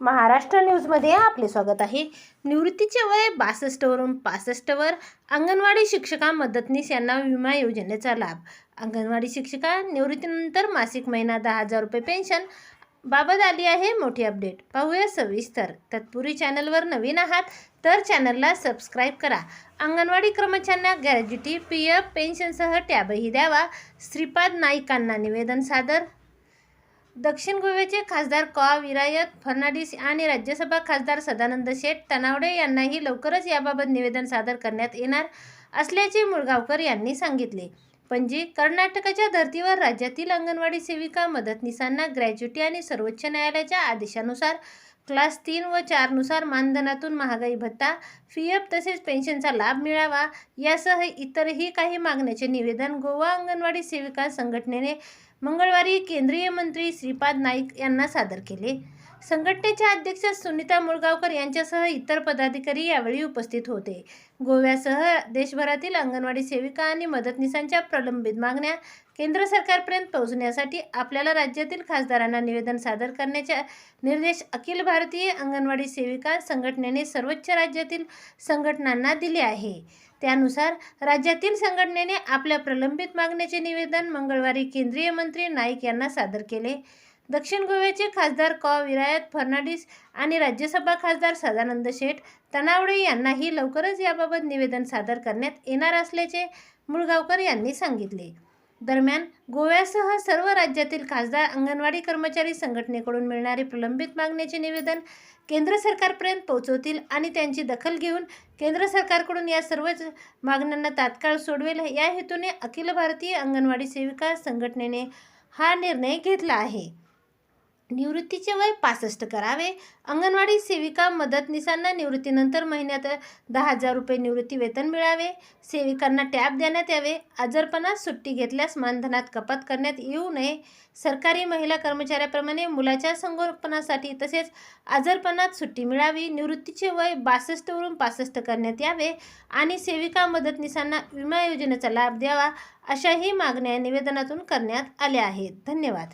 महाराष्ट्र न्यूजमध्ये आपले स्वागत आहे. निवृत्तीचे वय बासष्टवरून पासष्टवर. अंगणवाडी शिक्षका मदतनीस यांना विमा योजनेचा लाभ. अंगणवाडी शिक्षिका निवृत्तीनंतर मासिक महिना दहा हजार रुपये पेन्शन. बाबत आली आहे मोठी अपडेट. पाहूया सविस्तर. तत्पूर्वी चॅनलवर नवीन आहात तर चॅनलला सबस्क्राईब करा. अंगणवाडी कर्मचाऱ्यांना ग्रॅज्युटी पी एफ पेन्शनसह टॅबही द्यावा. श्रीपाद नाईकांना निवेदन सादर. दक्षिण गोव्याचे खासदार कॉ. विरायत फर्नांडिस आणि राज्यसभा खासदार सदानंद शेठ तनावडे यांनाही लवकरच याबाबत निवेदन सादर करण्यात येणार असल्याचे मुळगावकर यांनी सांगितले. पणजी कर्नाटकाच्या धर्तीवर राज्यातील अंगणवाडी सेविका मदतनीसांना ग्रॅज्युटी आणि सर्वोच्च न्यायालयाच्या आदेशानुसार क्लास तीन व चारनुसार मानधनातून महागाई भत्ता फी एफ तसेच पेन्शनचा लाभ मिळावा यासह इतरही काही मागण्याचे निवेदन गोवा अंगणवाडी सेविका संघटनेने मंगळवारी केंद्रीय मंत्री श्रीपाद नाईक यांना सादर केले. संघटनेच्या अध्यक्ष सुनीता मुळगावकर यांच्यासह इतर पदाधिकारी यावेळी उपस्थित होते. गोव्यासह देशभरातील अंगणवाडी सेविका आणि मदतनीसांच्या प्रलंबित मागण्या केंद्र सरकारपर्यंत पोहोचण्यासाठी आपल्याला राज्यातील खासदारांना निवेदन सादर करण्याचे निर्देश अखिल भारतीय अंगणवाडी सेविका संघटनेने सर्वोच्च राज्यातील संघटनांना दिले आहे. त्यानुसार राज्यातील संघटनेने आपल्या प्रलंबित मागण्याचे निवेदन मंगळवारी केंद्रीय मंत्री नाईक यांना सादर केले. दक्षिण गोव्याचे खासदार कॉ. विरायत फर्नांडिस आणि राज्यसभा खासदार सदानंद शेठ तनावडे यांनाही लवकरच याबाबत निवेदन सादर करण्यात येणार असल्याचे मुळगावकर यांनी सांगितले. दरम्यान गोव्यासह सर्व राज्यातील खासदार अंगणवाडी कर्मचारी संघटनेकडून मिळणारे प्रलंबित मागण्याचे निवेदन केंद्र सरकारपर्यंत पोहोचवतील आणि त्यांची दखल घेऊन केंद्र सरकारकडून या सर्वच मागण्यांना तात्काळ सोडवेल या हेतूने अखिल भारतीय अंगणवाडी सेविका संघटनेने हा निर्णय घेतला आहे. निवृत्तीचे वय पासष्ट करावे. अंगणवाडी सेविका मदतनीसांना निवृत्तीनंतर महिन्यात दहा हजार रुपये निवृत्ती वेतन मिळावे. सेविकांना टॅब देण्यात यावे. आजारपणात सुट्टी घेतल्यास मानधनात कपात करण्यात येऊ नये. सरकारी महिला कर्मचाऱ्याप्रमाणे मुलाच्या संगोपनासाठी तसेच आजारपणात सुट्टी मिळावी. निवृत्तीचे वय बासष्टवरून पासष्ट करण्यात यावे आणि सेविका मदतनीसांना विमा योजनेचा लाभ द्यावा अशाही मागण्या निवेदनातून करण्यात आल्या आहेत. धन्यवाद.